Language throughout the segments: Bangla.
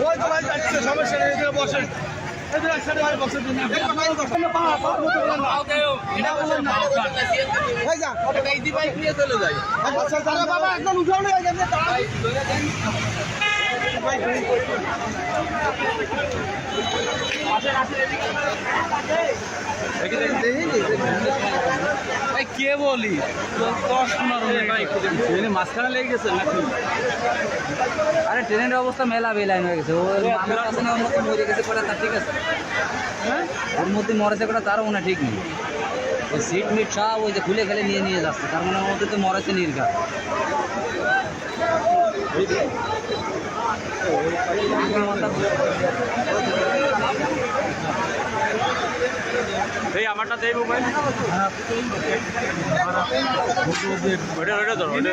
ওই তো ভাই যাচ্ছে সমস্যা নেই এদিকে বসেন। এদিকে একসাথে ভাই আচ্ছা বাবা একদম উঠাও না কে বলি? দশ পনেরো মাঝখানে লেগে গেছে নাকি? আরে ট্রেনের অবস্থা মেলা বেলাইন হয়ে গেছে। ও আমার না ওর মধ্যে মরে গেছে কটা তার ঠিক আছে। হ্যাঁ? ওর মধ্যে মরেছে কটা তারও মনে হয় ঠিক নেই। ওই সিট মিট সব ওই যে খুলে খেলে নিয়ে নিয়ে যাচ্ছে। তার মানে ওর মধ্যে তো মরেছে নির্ঘাত। এই আমারটা দেই মোবাইল। ওটা ওটা ধরো ওটা।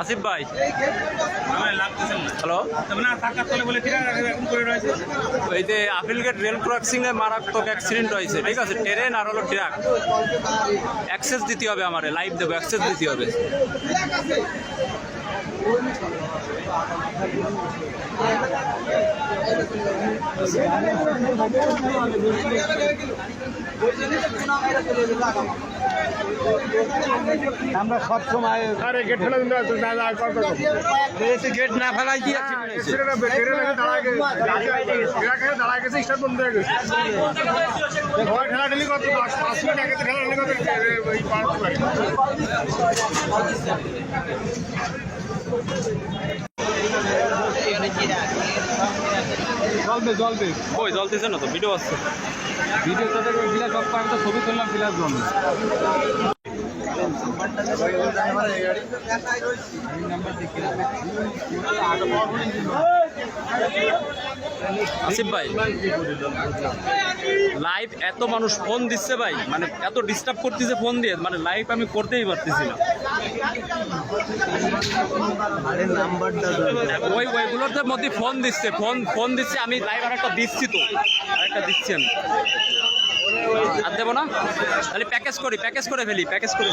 আসিফ ভাই। হ্যালো ওই যে আপিলগেট রেল ক্রসিং এ মারাত্মক অ্যাক্সিডেন্ট হয়েছে, ঠিক আছে? ট্রেন আর হলো ট্রাক অ্যাক্সেস দিতে হবে আমারে লাইভ দেবো অ্যাক্সেস দিতে হবে। আমরা সব সময় আরে গেট ফেলে দিন না না কর কর গেট না। ফেলাই দিয়ে সেটা না বেটেরে লাগে দাঁড়ায় গেছে। এরা কে দাঁড়ায় গেছে স্টার্ট বন্ধ হয়ে গেছে। ভয় ঠেলা ঠেলি কত পাঁচ পাঁচ মিনিট আগে ঠেলা ঠেলি কত জলবে জলবে ওই জলতেছে না তো? ভিডিও আসছে ভিডিও তো ফিলাস অফ করে তো ছবি তুললাম ফিলাস জলবে আসিফ ভাই লাইভ এত মানুষ ফোন দিচ্ছে ভাই মানে এত ডিস্টার্ব করতেছে ফোন দিয়ে মানে লাইভ আমি করতেই পারতেছি না। ওই ওইগুলোর মধ্যে ফোন দিচ্ছে ফোন ফোন দিচ্ছে, আমি লাইভ আর একটা দিচ্ছি তো আরেকটা দিচ্ছি আমি। আর দেবো না? তাহলে প্যাকেজ করি প্যাকেজ করে ফেলি প্যাকেজ করে